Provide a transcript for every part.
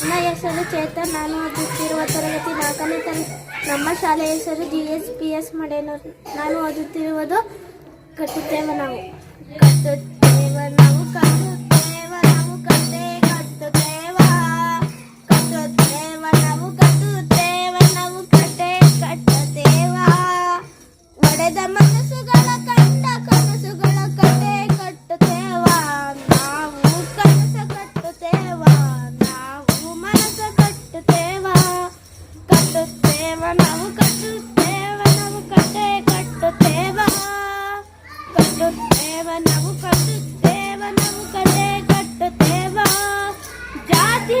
ನನ್ನ ಹೆಸರು ಚೇತನ್. ನಾನು ಓದುತ್ತಿರುವ ತರಗತಿ ನಾಲ್ಕನೇ ತರ, ನಮ್ಮ ಶಾಲೆಯ ಹೆಸರು G S P S Madenur. ನಾನು ಓದುತ್ತಿರುವುದು ಕಟ್ಟುತ್ತೇವೆ ನಾವು. ಕಟ್ಟುತ್ತೇವ తేవ నవ్వు కట్టు తేవ. నవ్వు కట్టు తేవ. జాతి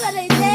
what I did.